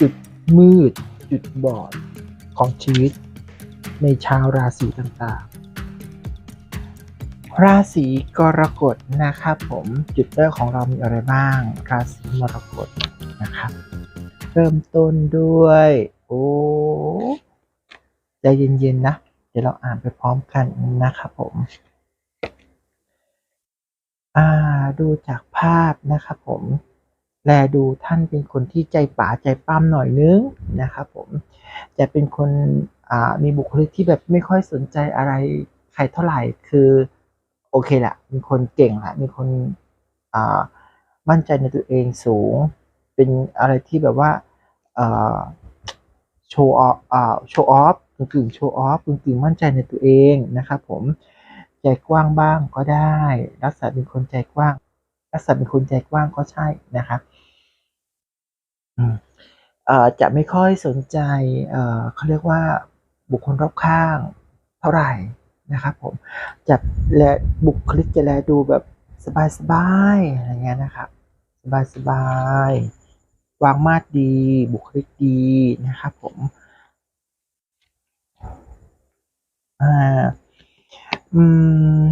จุดมืด จุดบอดของชีวิต ในชาวราศีต่างๆ ราศีกรกฎนะครับผมจุดแรกของเรามีอะไรบ้าง ราศีมรกตนะครับ เริ่มต้นด้วย โอ้ใจเย็นๆนะ เดี๋ยวเราอ่านไปพร้อมกันนะครับผมอ่าดูจากภาพนะครับผม แลดูท่านเป็นคนที่ใจป๋าใจปั้มหน่อยนึงนะครับผมจะเป็นคนมีบุคลิกที่แบบไม่ค่อยสนใจอะไรใครเท่าไหร่คือโอเคแหละเป็นคนเก่งแหละมีคนมั่นใจในตัวเองสูง เป็นอะไรที่แบบว่าโชว์ออฟอ่าโชว์ออฟกึ่งโชว์ออฟกึ่งๆมั่นใจในตัวเองนะครับผมใจกว้างบ้างก็ได้ลักษณะเป็นคนใจกว้างลักษณะเป็นคนใจกว้างก็ใช่นะครับ จะไม่ค่อยสนใจเขาเรียกว่าบุคคลรอบข้างเท่าไหร่นะครับผมจะแลบุคลิกจะแลดูแบบสบายๆอะไรเงี้ยนะครับสบายๆวางมาดดี บุคลิกดีนะครับผมอ่าอืม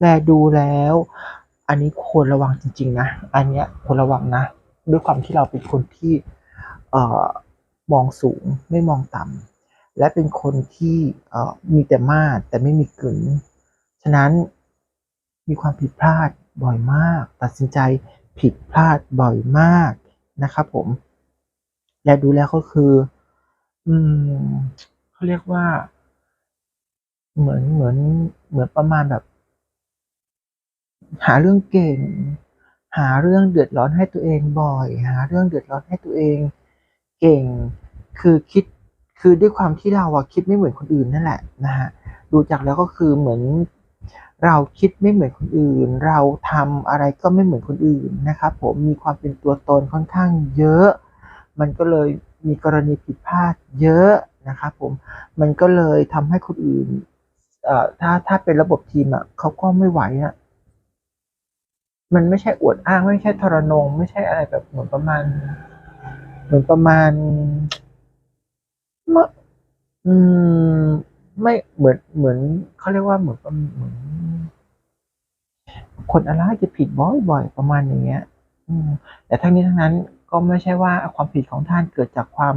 แลดูแล้ว อันนี้ควรระวังจริง ๆ นะ อันเนี้ยควรระวังนะ ด้วยความที่เราเป็นคนที่มองสูงไม่มองต่ำและเป็นคนที่มีแต่มาดแต่ไม่มีกึ๋นฉะนั้นมีความผิดพลาดบ่อยมาก ตัดสินใจผิดพลาดบ่อยมากนะครับผม และดูแล้วก็คือ อืมเขาเรียกว่า เหมือนเหมือนเหมือนประมาณแบบ หาเรื่องเก่ง หาเรื่องเดือดร้อนให้ตัวเองบ่อย หาเรื่องเดือดร้อนให้ตัวเอง เก่ง คือคิด คือด้วยความที่เราอะคิดไม่เหมือนคนอื่นนั่นแหละนะฮะ ดูจากแล้วก็คือเหมือน เราคิดไม่เหมือนคนอื่น เราทำอะไรก็ไม่เหมือนคนอื่นนะครับผม มีความเป็นตัวตนค่อนข้างเยอะ มันก็เลยมีกรณีผิดพลาดเยอะนะครับผม มันก็เลยทำให้คนอื่นเอ่อถ้าถ้าเป็นระบบทีมอะเขาก็ไม่ไหวอะ มันไม่ใช่อวดอ้าง ไม่ใช่ทรนง ไม่ใช่อะไรแบบเหมือนประมาณ เหมือนประมาณมะอืม ไม่เหมือนเหมือนเขาเรียกว่าเหมือนเหมือนคนอะไรจะผิดบ่อยๆประมาณอย่างเงี้ย อืม แต่ทั้งนี้ทั้งนั้นก็ไม่ใช่ว่าความผิดของท่านเกิดจากความ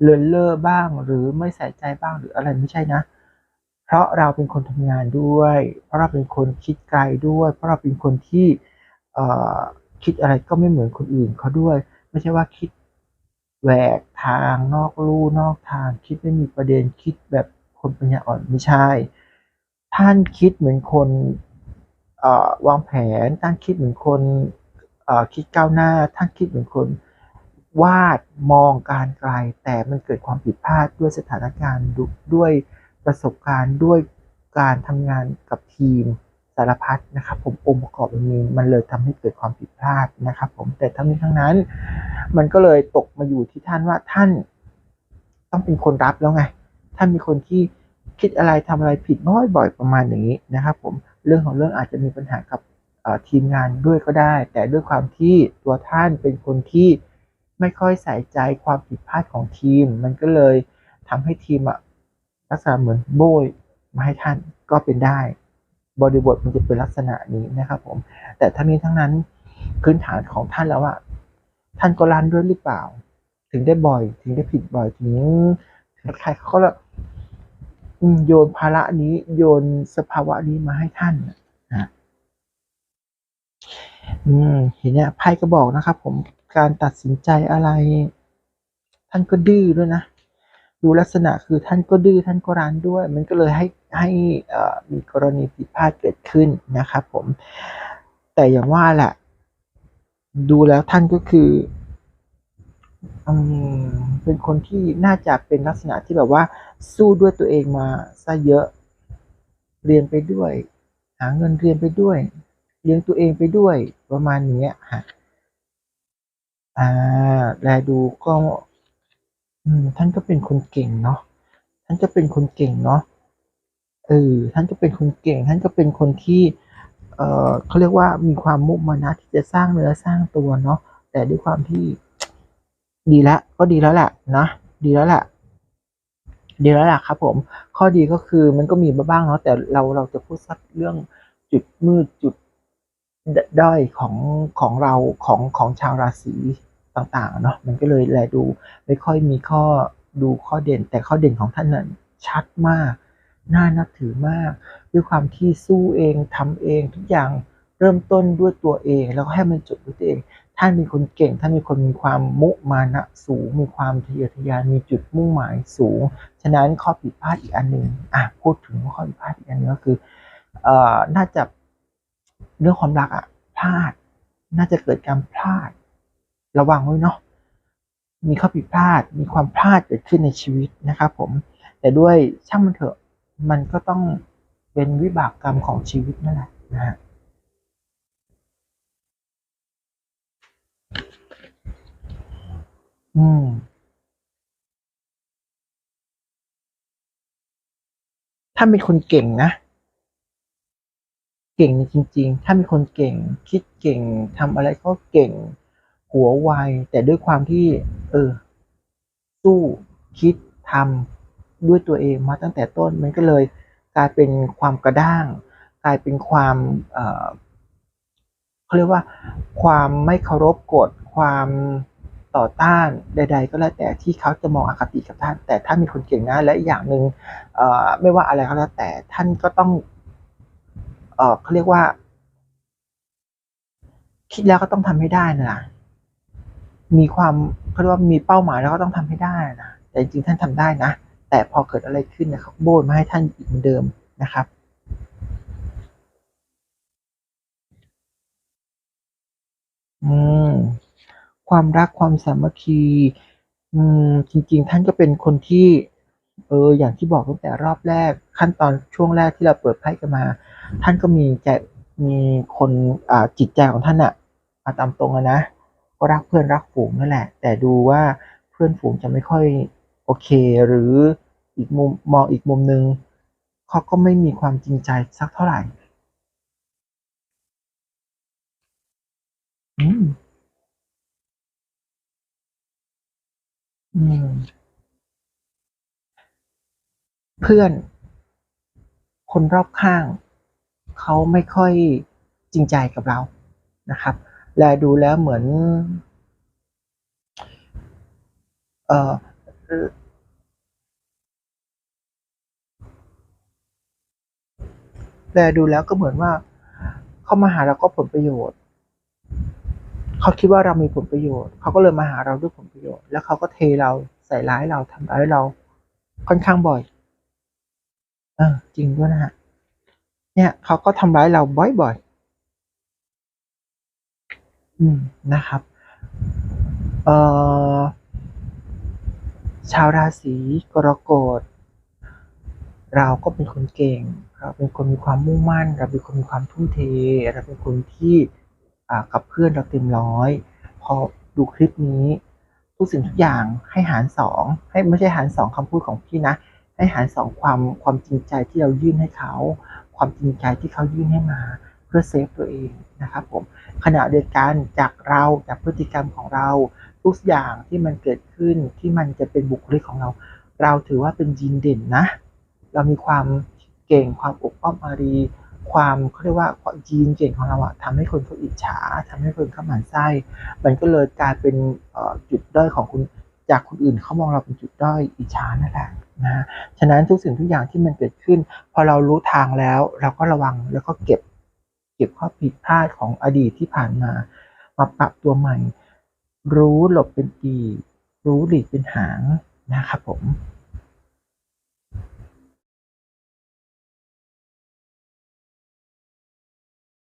เลินเล่อบ้าง หรือไม่ใส่ใจบ้างหรืออะไรไม่ใช่นะ เพราะเราเป็นคนทำงานด้วย เพราะเราเป็นคนคิดไกลด้วย เพราะเราเป็นคนที่ คิดอะไรก็ไม่เหมือนคนอื่นเขาด้วย ไม่ใช่ว่าคิดแหวกทางนอกลู่นอกทาง คิดไม่มีประเด็นคิดแบบคนปัญญาอ่อนไม่ใช่ ท่านคิดเหมือนคนวางแผนท่านคิดเหมือนคนคิดก้าวหน้า ท่านคิดเหมือนคนวาดมองการไกล แต่มันเกิดความผิดพลาดด้วยสถานการณ์ด้วยประสบการณ์ด้วยการทำงานกับทีม สารพัดนะครับผมองค์ประกอบมันมีมันเลยทำให้เกิดความผิดพลาดนะครับ ผมแต่ทั้งนี้ทั้งนั้น มันก็เลยตกมาอยู่ที่ท่านว่าท่านต้องเป็นคนรับแล้วไง ท่านมีคนที่คิดอะไรทำอะไรผิดบ่อยๆประมาณอย่างนี้นะครับ ผมเรื่องของเรื่องอาจจะมีปัญหากับทีมงานด้วยก็ได้ แต่ด้วยความที่ตัวท่านเป็นคนที่ไม่ค่อยใส่ใจความผิดพลาดของทีม มันก็เลยทำให้ทีมอะลักษณะเหมือนโบยมาให้ท่านก็เป็นได้ บริบทมันจะเป็นลักษณะนี้นะครับผม แต่ทั้งนี้ทั้งนั้นพื้นฐานของท่านแล้วอะท่านก็รันด้วยหรือเปล่า ถึงได้บ่อย ถึงได้ผิดบ่อยถึงใครเขาก็ละโยนภาระนี้โยนสภาวะนี้มาให้ท่านนะอืมทีเนี้ยไพ่ก็บอกนะครับ ผมการตัดสินใจอะไร ท่านก็ดื้อด้วยนะ ดูลักษณะคือท่านก็ดื้อท่านก็รันด้วย มันก็เลยให้ ให้มีกรณีผิดพลาดเกิดขึ้นนะครับผม แต่อย่างว่าแหละ ดูแล้วท่านก็คืออเป็นคนที่น่าจะเป็นลักษณะที่แบบว่า สู้ด้วยตัวเองมาซะเยอะ เรียนไปด้วย หาเงินเรียนไปด้วย เลี้ยงตัวเองไปด้วยประมาณนี้ฮะอ่าแลดูก็ท่านก็เป็นคนเก่งเนาะท่านก็เป็นคนเก่งเนาะ เออท่านก็เป็นคนเก่ง ท่านก็เป็นคนที่ เอ่อเขาเรียกว่ามีความมุ่มานะที่จะสร้างเนื้อสร้างตัวเนาะแต่ด้วยความที่ดีแล้วก็ดีแล้วแหละนะดีแล้วแหละดีแล้วแหละครับ ผม ข้อดีก็คือมันก็มีบ้างเนาะแต่เราเราจะพูดสักเรื่องจุดมืดจุดด้อยของของเราของของชาวราศีต่างๆเนาะมันก็เลยแลดู ไม่ค่อยมีข้อดูข้อเด่น แต่ข้อเด่นของท่านนั้นชัดมาก น่านับถือมาก ด้วยความที่สู้เองทำเองทุกอย่างเริ่มต้นด้วยตัวเอง แล้วก็ให้มันจบด้วยตัวเอง ท่านเป็นคนเก่งท่านเป็นคนมีความมุมานะสูง มีความทะเยอทะยานมีจุดมุ่งหมายสูง ฉะนั้นข้อผิดพลาดอีกอันหนึ่งอะพูดถึงข้อผิดพลาดอีกอันนึงก็คือเอ่อน่าจะเรื่องความรักอะพลาด น่าจะเกิดการพลาด ระวังไว้เนาะมีข้อผิดพลาดมีความพลาดเกิดขึ้นในชีวิตนะครับผมแต่ด้วยช่างมันเถอะ มันก็ต้องเป็นวิบากกรรมของชีวิตนั่นแหละนะฮะอืม ถ้าเป็นคนเก่งนะ เก่งจริง ๆ ถ้ามีคนเก่ง คิดเก่งทำอะไรก็เก่ง หัวไวแต่ด้วยความที่ เออ สู้คิดทำ ด้วยตัวเองมาตั้งแต่ต้นมันก็เลยกลายเป็นความกระด้าง กลายเป็นความเขาเรียกว่าความไม่เคารพกฎความต่อต้านใด ๆ ก็แล้วแต่ที่เขาจะมองอคติกับท่าน แต่ถ้ามีคนเก่งนะและอย่างหนึ่งเอ่อไม่ว่าอะไรก็แล้วแต่ท่านก็ต้องเขาเรียกว่า คิดแล้วก็ต้องทำให้ได้นะมีความเขาเรียกว่ามีเป้าหมายแล้วก็ต้องทำให้ได้นะแต่จริงๆท่านทำได้นะ แต่พอเกิดอะไรขึ้นนี่ยเขาโบยมาให้ท่านอีกเหมือนเดิมนะครับอืมความรักความสามัคคีอืมจริง ๆ ท่านก็เป็นคนที่ เออ อย่างที่บอกตั้งแต่รอบแรก ขั้นตอนช่วงแรกที่เราเปิดไพ่กันมา ท่านก็มีใจมีคนอ่าจิตใจของท่านอะเอาตามตรงอะนะก็รักเพื่อนรักฝูงนั่นแหละ แต่ดูว่าเพื่อนฝูงจะไม่ค่อยโอเค หรือ อีกมุมมองอีกมุมหนึ่งเขาก็ไม่มีความจริงใจสักเท่าไหร่อืมอืมเพื่อน คนรอบข้าง เขาไม่ค่อยจริงใจกับเรานะครับ และดูแล้วเหมือน เอ่อ แต่ดูแล้วก็เหมือนว่า เขามาหาเราก็ผลประโยชน์ เขาคิดว่าเรามีผลประโยชน์ เขาก็เลยมาหาเราด้วยผลประโยชน์ แล้วเขาก็เทเราใส่ร้ายเราทำร้ายเรา ค่อนข้างบ่อยเออจริงด้วยนะฮะเนี่ยเขาก็ทำร้ายเราบ่อยๆ อืมนะครับ เอ่อ ชาวราศีกรกฎ เราก็เป็นคนเก่ง เราเป็นคนมีความมุ่งมั่น เราเป็นคนมีความทุ่มเท เราเป็นคนที่กับเพื่อนเราเต็มร้อย พอดูคลิปนี้ทุกสิ่งทุกอย่างให้หารสองให้ไม่ใช่หารสองคำพูดของพี่นะ ให้หารสองความความจริงใจที่เรายื่นให้เขา ความจริงใจที่เขายื่นให้มา เพื่อเซฟตัวเองนะครับผมขณะเดียวกันจากเราจากพฤติกรรมของเราทุกอย่างที่มันเกิดขึ้นที่มันจะเป็นบุคลิกของเรา เราถือว่าเป็นยีนเด่นนะ เรามีความเก่งความอบอ้อมอารี ความเขาเรียกว่ายีนเก่งของเราอะทำให้คนเขาอิจฉาทำให้คนเขาหมั่นไส้ มันก็เลยกลายเป็นจุดด้อยของคุณจากคนอื่นเขามองเราเป็นจุดด้อยอิจฉานั่นแหละนะฉะนั้นทุกสิ่งทุกอย่างที่มันเกิดขึ้น พอเรารู้ทางแล้ว เราก็ระวังแล้วก็เก็บ เก็บข้อผิดพลาดของอดีตที่ผ่านมา มาปรับตัวใหม่ รู้หลบเป็นปี รู้หลีกเป็นหางนะครับผม